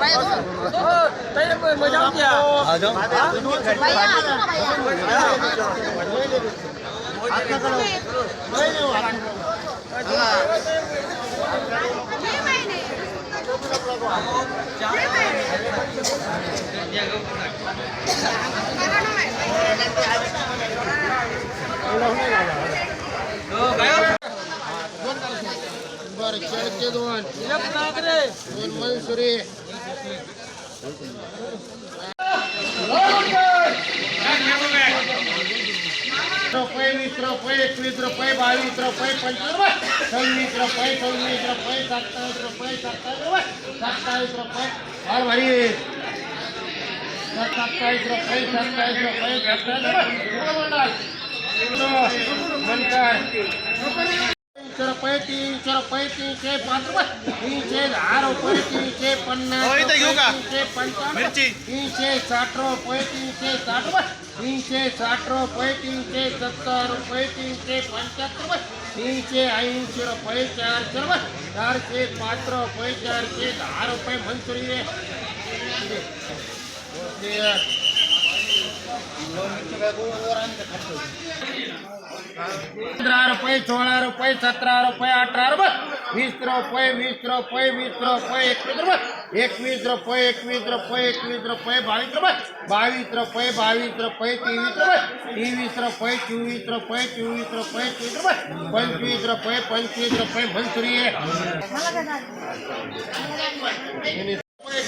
Mày ơi, tay em mới giống kìa. Ờ giống. Mày à, đúng rồi mày à. Mới đi hoàn. Thế mày này. बरं शेळके दोन दोन मनसुरी रुपये वीस रुपये एकवीस रुपये बावीस रुपये पंचवीस सव्वीस रुपये सव्वीस रुपये सत्तावीस रुपये सत्तावीस रुपये सत्तावीस रुपये और भारी सत्तावीस रुपये सत्तावीस रुपये म्हणतात तीनशे रुपये तीनशे रुपये तीनशे पाच रुपये तीनशे दहा रुपये तीनशे पन्नास तीनशे पंचावन्न तीनशे साठ रुपये तीनशे साठ रुपये तीनशे साठ रुपये तीनशे सत्तर रुपये तीनशे पंच्याहत्तर रुपये तीनशे ऐंशी रुपये चारशे रुपये चारशे पाच रुपये चारशे दहा रुपये मंजुरी पंधरा रुपये सोळा रुपये सतरा रुपये अठरा रुपये वीस रुपये वीस रुपये वीस रुपये एकवीस रुपये एकवीस रुपये एकवीस रुपये एकवीस रुपये बावीस रुपये बावीस रुपये बावीस रुपये तेवीस रुपये तेवीस रुपये चोवीस रुपये चोवीस रुपये तीस रुपये पंचवीस रुपये पंचवीस रुपये मंजुरी आहे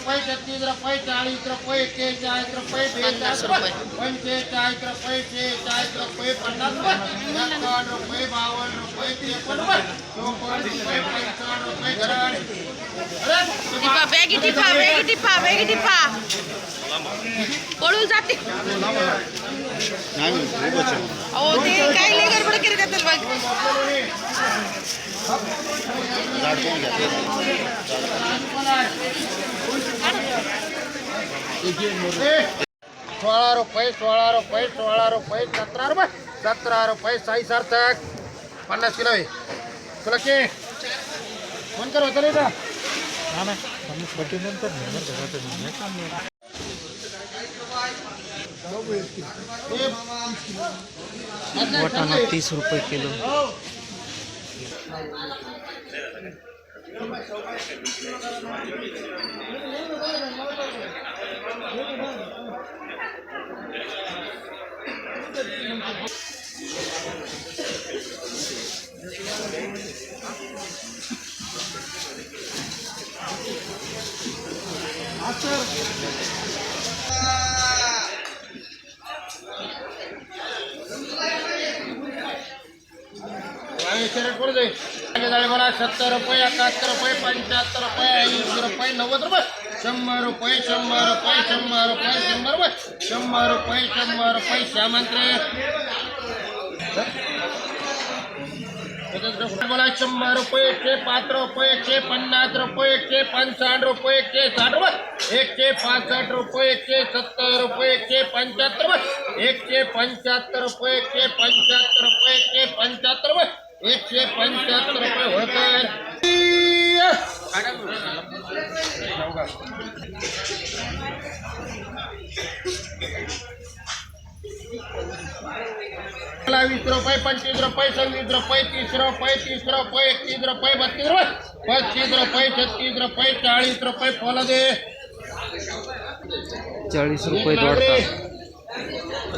रुपये छत्तीस रुपये चाळीस रुपये रुपये बेचाळीस रुपये। पंचेचाळीस रुपये शेहेचाळीस रुपये पन्नास रुपये एकावन्न रुपये रुपये त्रेपन्न रुपये चोपन्न रुपये पंचावन्न रुपये टिपा बॅगी टिपा बॅगी टिपा बॅगी टिपा। पळून जाते। अहो ते काय लय गडबड करत बघ. सोळा रुपये सोळा रुपये सोळा रुपये सतरा रुपये सतरा रुपये साई सार्थक पन्नास किलो आहे. तुला के? फ़ोन कर होतं नाही का? हे वाटाणा तीस रुपये किलो. After. मला सत्तर रुपये एकाहत्तर रुपये पंच्याहत्तर रुपये ऐंशी रुपये नव्वद रुपये शंभर रुपये शंभर रुपये शंभर रुपये शंभर रुपये शंभर रुपये शंभर रुपये श्यामंत्री मला शंभर रुपये एकशे पाच रुपये एकशे पन्नास रुपये एकशे पंचावन्न रुपये एकशे साठ रुपये एकशे पासष्ट रुपये एकशे सत्तर रुपये एकशे पंच्याहत्तर रुपये एकशे पंच्याहत्तर रुपये एकशे पंच्याहत्तर रुपये एकशे पंच्याहत्तर रुपये एकशे पंच्याहत्तर रुपये होतं मला वीस रुपये पंचवीस रुपये सव्वीस रुपये तीस रुपये तीस रुपये एकतीस रुपये बत्तीस रुपये पस्तीस रुपये छत्तीस रुपये चाळीस रुपये फळ दे चाळीस रुपये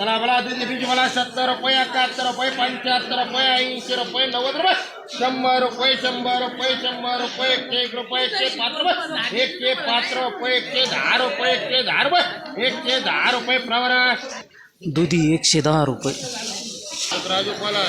चला बोला दुधी बीज मला सत्तर रुपये एकाहत्तर रुपये पंच्याहत्तर रुपये ऐंशी रुपये नव्वद रुपये. शंभर रुपये शंभर रुपये शंभर रुपये एकशे एक रुपये एकशे पाच रुपये. एकशे पाच रुपये एकशे दहा रुपये एकशे दहा रुपये एकशे दहा रुपये प्रवरा. दुधी एकशे दहा रुपये. राजू मला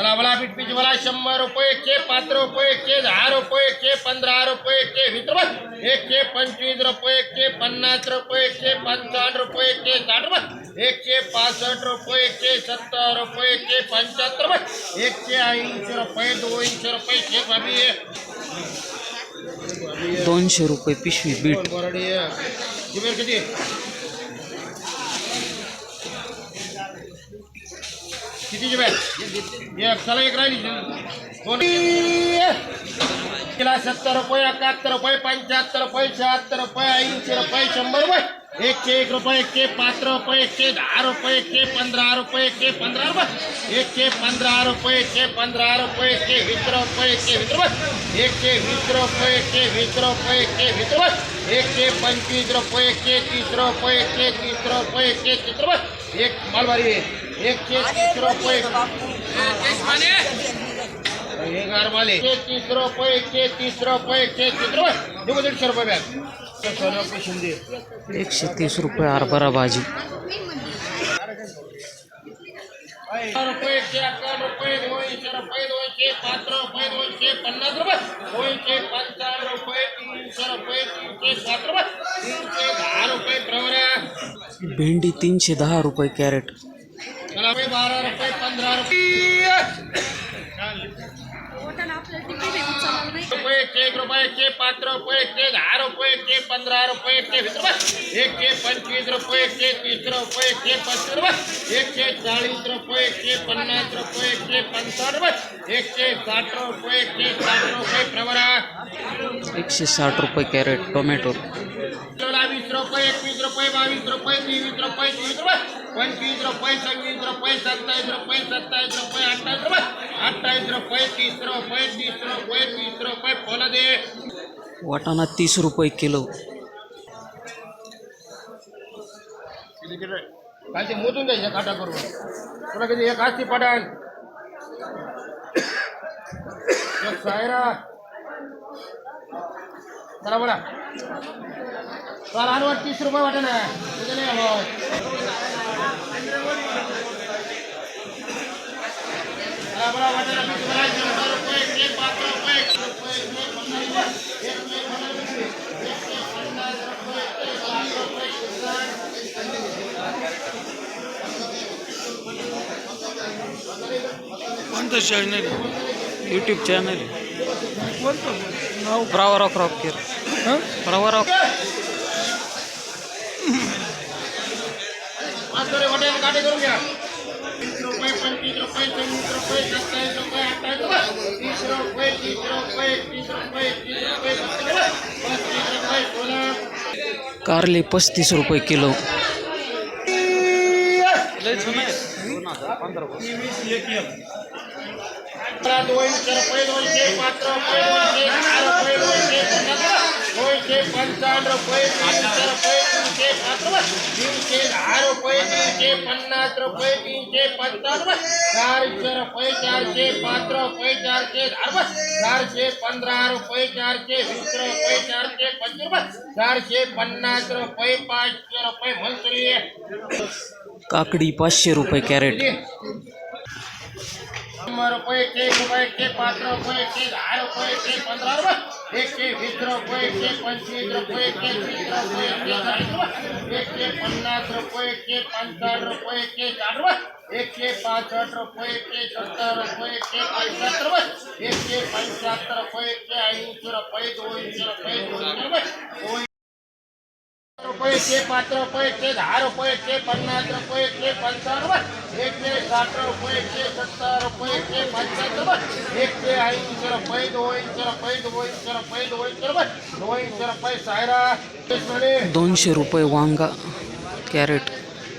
चला मला पीठ मला शंभर रुपये एकशे पाच रुपये एकशे दहा रुपये एकशे पंधरा रुपये एकशे वीस रुपये एकशे पंचवीस रुपये एकशे पन्नास रुपये एकशे पंचावन्न रुपये एकशे साठ रुपये एकशे पासष्ट रुपये एकशे सत्तर रुपये एकशे पंच्याहत्तर रुपये एकशे ऐंशी रुपये दोनशे रुपये एकशे बाबी दोनशे रुपये पिशवी बीट किती किती जिबेर एक चला एक राहिली तिला सत्तर रुपये एकाहत्तर रुपये पंच्याहत्तर रुपये शहात्तर रुपये ऐंशी रुपये शंभर रुपये एकशे एक रुपये एकशे पाच रुपये एकशे दहा रुपये एकशे पंधरा रुपये एकशे पंधरा रुपये एकशे पंधरा रुपये एकशे पंधरा रुपये एकशे वीस रुपये एकशे वीस रुपये एकशे वीस रुपये एकशे वीस रुपये एकशे वीस रुपये एकशे पंचवीस रुपये एकशे तीस रुपये एकशे तीस रुपये एकशे तीस रुपये एक मालवारी एकशे तीस रुपये। हे गारमाले एकशे तीस रुपये तीस रुपये एकशे तीस रुपये। देऊ दीडशे रुपये बॅग। रुपये शिंदे एकशे तीस रुपये हरभरा भाजी। रुपये एकशे अकरा रुपये दोनशे रुपये दोनशे पाच रुपये दोनशे पन्नास रुपये। दोनशे पंचावन्न रुपये तीनशे रुपये तीनशे सात रुपये। तीनशे दहा रुपये प्रवरा भेंडी तीनशे दहा रुपये कॅरेट। रुपये बारा रुपये पंधरा रुपये रुपये एकशे एक रुपये एकशे पाच रुपये एकशे दहा रुपये एकशे पंधरा रुपये एकशे वीस रुपये एकशे पंचवीस रुपये एकशे तीस रुपये एकशे पस्तीस रुपये एकशे चाळीस रुपये एकशे पन्नास रुपये एकशे पंचावन्न रुपये एकशे साठ रुपये एकशे साठ रुपये प्रवरा एकशे साठ रुपये कॅरेट टोमॅटो वीस रुपये एकवीस रुपये बावीस रुपये तेवीस रुपये रुपये पंचवीस रुपये सव्वीस रुपये सत्तावीस रुपये सत्तावीस रुपये अठ्ठावीस रुपये अठ्ठावीस रुपये तीस रुपये तीस रुपये तीस रुपये फुलं दे वाटाणा तीस रुपये किलो काय ते मोजून द्यायचं काटा करून तुला कधी एक आस्ती पडाल एक चला बोला चला तीस रुपये वाटा ना. तुझं नाही हवं वाटाणा पीस शंभर रुपये. पाच रुपये रुपये पन्नास रुपये रुपये रुपये एकशे साठ कोणतं channel YouTube channel Bravo Rock Rock Gear. Huh? Bravo Rock. कारले पस्तीस रुपये किलो पंधरा सत्तावीस रुपये अठ्ठावीस रुपये तीस रुपये तीस रुपये तीस रुपये तीस रुपये पस्तीस रुपये पस्तीस रुपये सोळा कारले पस्तीस रुपये किलो अठरा दोनशे रुपये दोनशे पाच रुपये दोनशे दहा रुपये दोनशे पन्नास दोनशे पंचावन्न रुपये तीनशे रुपये तीनशे पाच रुपये तीनशे दहा रुपये तीनशे पन्नास रुपये तीनशे पंचावन्न रुपये चारशे रुपये चारशे पाच रुपये चारशे दहा रुपये चारशे पंधरा रुपये वीस रुपये चारशे पंचवीस रुपये चारशे पन्नास रुपये काकडी पाचशे रुपये एक पाच एकशे वीस रुपये एकशे पंचवीस रुपये एकशे तीस रुपये एकशे चाळीस रुपये एकशे पन्नास रुपये एकशे पंचावन्न रुपये एकशे साठ रुपये एकशे पासष्ट रुपये एकशे सत्तर रुपये एकशे पैसष्ट रुपये एकशे पंच्याहत्तर रुपये एकशे ऐंशी रुपये दोनशे रुपये दोनशे रुपये रुपये पाच रुपये दहा रुपये पन्नास रुपये पंचावन्न एकशे साठ रुपये सत्तर रुपये पंच्याहत्तर रुपये एकशे ऐंशी रुपये दोनशे रुपये दोनशे रुपये दोनशे रुपये दोनशे रुपये सायरा दोनशे रुपये वांगा कॅरेट।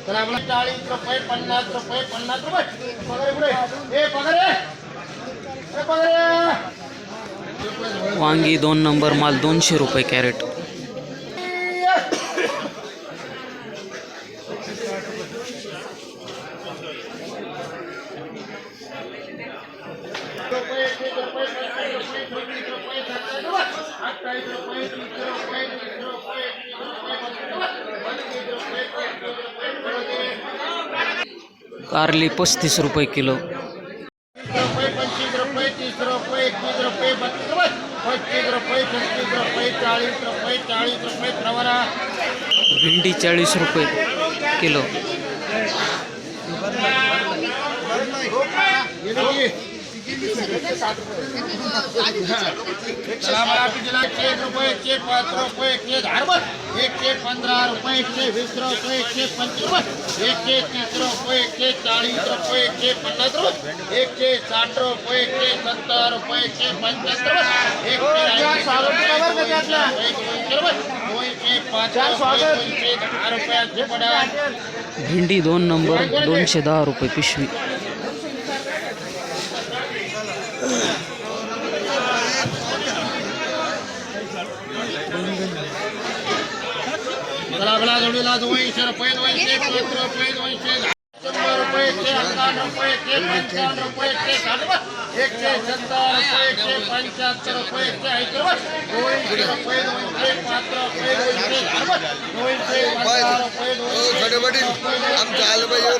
तर आपला चाळीस रुपये पन्नास रुपये पन्नास रुपये। पगार पुढे ए पगार आहे वांगी दोन नंबर माल दोनशे रुपये कॅरेट। कारली पस्तीस रुपये किलो. भेंडी चाळीस रुपये किलो. एकशे एक रुपये एकशे पाच रुपये एकशे दहा रुपये एकशे पंधरा रुपये एकशे वीस रुपये एकशे पंचवीस रुपये एकशे तीस रुपये एकशे चाळीस रुपये एकशे पन्नास रुपये एकशे साठ रुपये एकशे सत्तर रुपये एकशे पंच्याहत्तर रुपये एकशे ऐंशी रुपये दोनशे रुपये दोनशे पाच रुपये दोनशे दहा रुपयाचे पडा भेंडी दोन नंबर, दोनशे दहा रुपये पिशवी. चला बला दोनशे रुपये दोनशे पाच रुपये दोनशे शंभर रुपये एकशे अठ्ठावन्न रुपये एकशे पंचावन्न रुपये एकशे साठ रुपये एकशे सत्तर रुपये एकशे पंच्याहत्तर रुपये एकशे ऐंशी दोनशे रुपये दोनशे पाच रुपये दोनशे दोनशे रुपये दोनशे वीस रुपये आमच्या आलबाईवर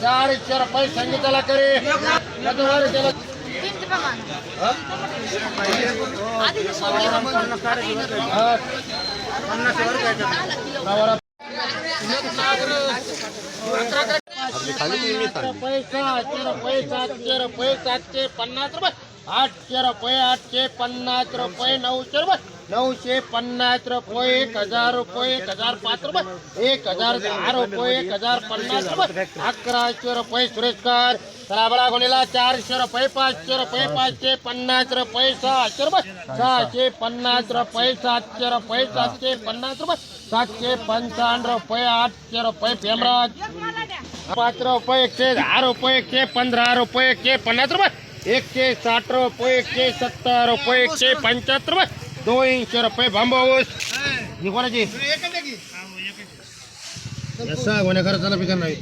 तीनशे रुपये तीनशे पन्नास रुपये चारशे रुपये संगीताला करे कधीवर त्याला हा. नवरा रुपये सहाशे रुपये सातशे रुपये सातशे पन्नास रुपये. आठशे रुपये आठशे पन्नास रुपये नऊशे रुपये नऊशे पन्नास रुपये एक हज़ार रुपये एक हज़ार पाच रुपये एक हज़ार दहा रुपये एक हज़ार पन्नास रुपये अकराशे रुपये सुरेशकर सराबळा गोणीला चारशे रुपये पाचशे रुपये पाचशे पन्नास रुपये सहाशे रुपये सहाशे पन्नास रुपये सातशे रुपये सातशे पन्नास रुपये सातशे पंचावन्न रुपये आठशे रुपये पेमराज पाच रुपये एकशे दहा रुपये एकशे पंधरा रुपये एकशे पन्नास रुपये एकशे साठ रुपये एकशे सत्तर रुपये एकशे पंच्याहत्तर रुपये. दोनशे रुपये बांबूस ही. कोणाची यसा कोण्या खर्चाला पिकं नाही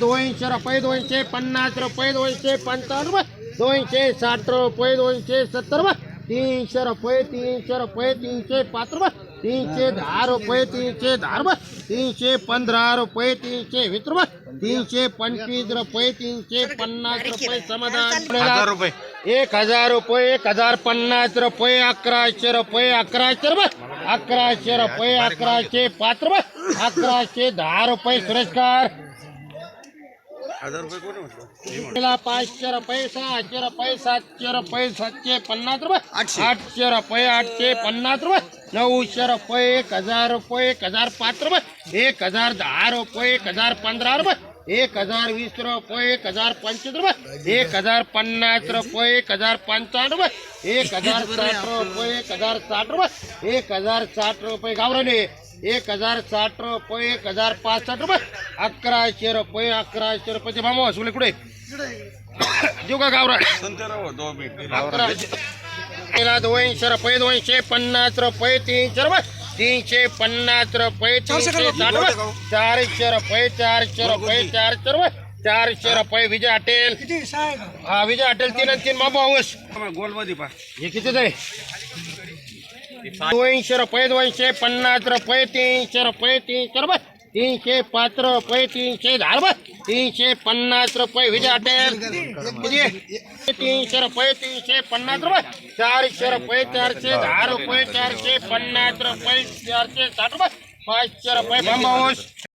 दोनशे रुपये दोनशे पन्नास रुपये दोनशे पंचावन्न रुपये. दोनशे साठ रुपये दोनशे सत्तर रुपये. तीनशे रुपये तीनशे रुपये तीनशे पाच रुपये. तीनशे दहा रुपये तीनशे दहा रुपये. तीनशे पंधरा रुपये तीनशे वीस रुपये. तीनशे पंचवीस रुपये तीनशे पन्नास रुपये समाधान. रुपये. एक हजार रुपये एक हजार पन्नास रुपये अकराशे रुपये अकराशे रुपये अकराशे रुपये अकराशे पाच रुपये अकराशे दहा रुपये सुरेशकर पाचशे रुपये सहाशे रुपये सातशे रुपये सातशे पन्नास रुपये आठशे रुपये आठशे पन्नास रुपये. नऊशे रुपये एक हजार रुपये एक हजार पाच रुपये एक हजार दहा रुपये एक हजार पंधरा रुपये एक हजार वीस रुपये एक हजार पंचवीस रुपये एक हजार पन्नास रुपये एक हजार पंचावन्न रुपये एक हजार साठ रुपये एक हजार साठ रुपये एक हजार साठ रुपये गावराने एक हजार साठ रुपये एक हजार पासष्ट रुपये अकराशे रुपये अकराशे रुपये मामा वसुले कुठे देऊ का गावरा अकराशे पहिला दोनशे रुपये दोनशे पन्नास रुपये तीनशे रुपये तीनशे पन्नास रुपये तीनशे साठ रुपये चारशे रुपये चारशे रुपये चारशे रुपये चारशे रुपये विजय हॉटेल. हा विजय हॉटेल तीन आणि तीन मामा हाऊस. हे किती आहे दोनशे रुपये दोनशे पन्नास रुपये तीनशे रुपये तीनशे रुपये. तीनशे पाच रुपये, तीनशे दहा रुपये, तीनशे पन्नास रुपये विजय? तीनशे रुपये, तीनशे पन्नास रुपये, चारशे रुपये, चारशे दहा रुपये, चारशे पन्नास रुपये, चारशे साठ रुपये, पाचशे रुपये